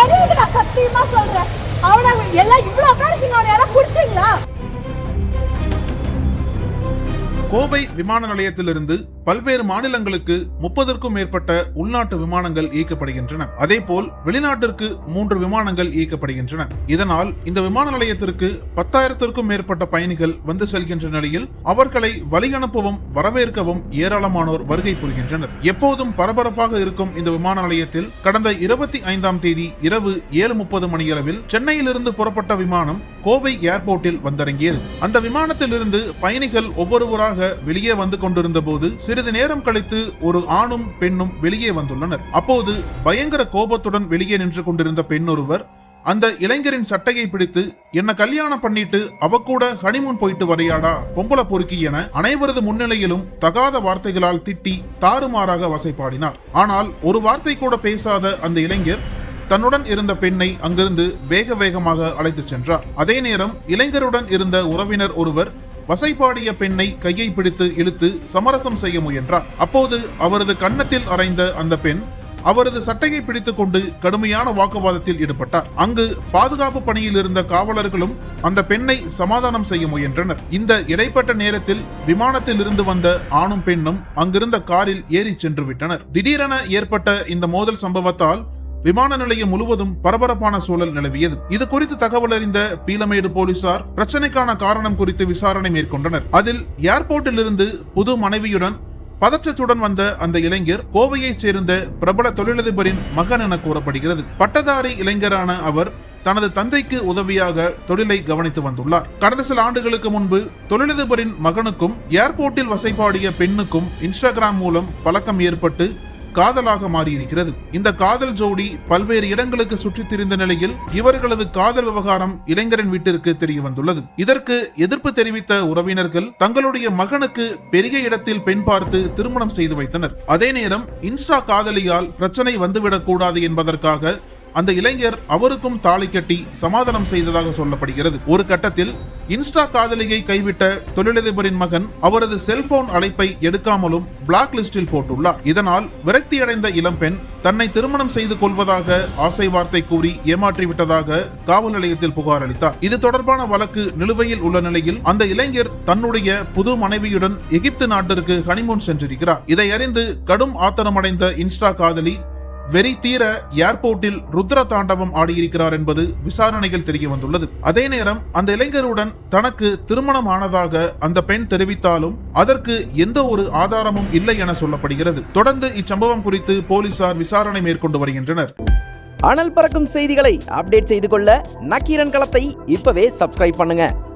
எரியுது நான் சத்தியமா சொல்றேன். அவனை எல்லாம் இவ்வளவு பேருக்கு இன்னொரு இடம் பிடிச்சிங்களா கோவை விமான நிலையத்திலிருந்து பல்வேறு மாநிலங்களுக்கு முப்பதற்கும் மேற்பட்ட உள்நாட்டு விமானங்கள் இயக்கப்படுகின்றன. அதேபோல் வெளிநாட்டிற்கு மூன்று விமானங்கள் இயக்கப்படுகின்றன. இதனால் இந்த விமான நிலையத்திற்கு பத்தாயிரத்திற்கும் மேற்பட்ட பயணிகள் வந்து செல்கின்ற நிலையில் அவர்களை வழி அனுப்பவும் வரவேற்கவும் ஏராளமானோர் வருகை புரிகின்றனர். எப்போதும் பரபரப்பாக இருக்கும் இந்த விமான நிலையத்தில் கடந்த இருபத்தி ஐந்தாம் தேதி இரவு ஏழு முப்பது மணியளவில் சென்னையிலிருந்து புறப்பட்ட விமானம் கோவை ஏர்போர்ட்டில் வந்திறங்கியது. அந்த விமானத்திலிருந்து பயணிகள் ஒவ்வொருவராக வெளியே வந்து கொண்டிருந்த போது சிறிது நேரம் கழித்து ஒரு ஆணும் பெண்ணும் வெளியே வந்துள்ளனர். அப்போது பயங்கர கோபத்துடன் வெளியே நின்று கொண்டிருந்த பெண் ஒருவர் அந்த இளைஞரின் சட்டையை பிடித்து என்ன கல்யாணம் பண்ணிட்டு அவ கூட ஹனிமூன் போயிட்டு வரையாடா பொம்பளை பொறுக்கி என அனைவரது முன்னிலையிலும் தகாத வார்த்தைகளால் திட்டி தாறுமாறாக வசைப்பாடினார். ஆனால் ஒரு வார்த்தை கூட பேசாத அந்த இளைஞர் தன்னுடன் இருந்த பெண்ணை அங்கிருந்து வேக வேகமாக அழைத்துச் சென்றார். அதே நேரம் இளைஞருடன் இருந்த உறவினர் ஒருவர் வசைபாடிய பெண்ணை கையை பிடித்து இழுத்து சமரசம் செய்ய முயன்றார். அப்போது அவரது கன்னத்தில் அறைந்த அந்த பெண் அவரது சட்டையை பிடித்துக் கொண்டு கடுமையான வாக்குவாதத்தில் ஈடுபட்டார். அங்கு பாதுகாப்பு பணியில் இருந்த காவலர்களும் அந்த பெண்ணை சமாதானம் செய்ய முயன்றனர். இந்த இடைப்பட்ட நேரத்தில் விமானத்தில் இருந்து வந்த ஆணும் பெண்ணும் அங்கிருந்த காரில் ஏறி சென்று விட்டனர். திடீரென ஏற்பட்ட இந்த மோதல் சம்பவத்தால் விமான நிலையம் முழுவதும் பரபரப்பான சூழல் நிலவியது. இது குறித்து தகவல் அறிந்த பீலமேடு போலீசார் பிரச்சனைக்கான காரணம் குறித்து விசாரணை மேற்கொண்டனர். அதில் ஏர்போர்ட்டில் இருந்து புது மனைவியுடன் பதற்றத்துடன் வந்த அந்த இளைஞர் கோவையைச் சேர்ந்த பிரபல தொழிலதிபரின் மகன் என கூறப்படுகிறது. பட்டதாரி இளைஞரான அவர் தனது தந்தைக்கு உதவியாக தொழிலை கவனித்து வந்துள்ளார். கடந்த சில ஆண்டுகளுக்கு முன்பு தொழிலதிபரின் மகனுக்கும் ஏர்போர்ட்டில் வசைபாடிய பெண்ணுக்கும் இன்ஸ்டாகிராம் மூலம் பழக்கம் ஏற்பட்டு காதலாக மாறியிருக்கிறது. இந்த காதல் ஜோடி பல்வேறு இடங்களுக்கு சுற்றித் திரிந்த நிலையில் இவர்களது காதல் விவகாரம் இளைஞரின் வீட்டிற்கு தெரிய வந்துள்ளது. இதற்கு எதிர்ப்பு தெரிவித்த உறவினர்கள் தங்களுடைய மகனுக்கு பெரிய இடத்தில் பெண் பார்த்து திருமணம் செய்து வைத்தனர். அதே நேரம் இன்ஸ்டா காதலியால் பிரச்சனை வந்துவிடக் கூடாது என்பதற்காக அந்த இளைஞர் அவருக்கும் தாலி கட்டி சமாதானம் செய்ததாக சொல்லப்படுகிறது. ஒரு கட்டத்தில் இன்ஸ்டா காதலியை கைவிட்ட தொழிலதிபரின் மகன் அவரது செல்போன் அழைப்பை எடுக்காமலும் பிளாக் லிஸ்டில் போட்டுள்ளார். இதனால் விரக்தியடைந்த இளம்பெண் தன்னை திருமணம் செய்து கொள்வதாக ஆசை வார்த்தை கூறி ஏமாற்றிவிட்டதாக காவல் நிலையத்தில் புகார் அளித்தார். இது தொடர்பான வழக்கு நிலுவையில் உள்ள நிலையில் அந்த இளைஞர் தன்னுடைய புது மனைவியுடன் எகிப்து நாட்டிற்கு ஹனிமூன் சென்றிருக்கிறார். இதை அறிந்து கடும் ஆத்திரமடைந்த இன்ஸ்டா காதலி வெறி தீர ஏர்போர்ட்டில் ருத்ர தாண்டவம் ஆடியிருக்கிறார் என்பது விசாரணைகள் தெரிய வந்துள்ளது அதே நேரம் அந்த இளைஞருடன் தனக்கு திருமணம் ஆனதாக அந்த பெண் தெரிவித்தாலும் அதற்கு எந்த ஒரு ஆதாரமும் இல்லை என சொல்லப்படுகிறது. தொடர்ந்து இச்சம்பவம் குறித்து போலீசார் விசாரணை மேற்கொண்டு வருகின்றனர். அனல் பறக்கும் செய்திகளை அப்டேட் செய்து கொள்ள நக்கீரன் களத்தை இப்பவே சப்ஸ்கிரைப் பண்ணுங்க.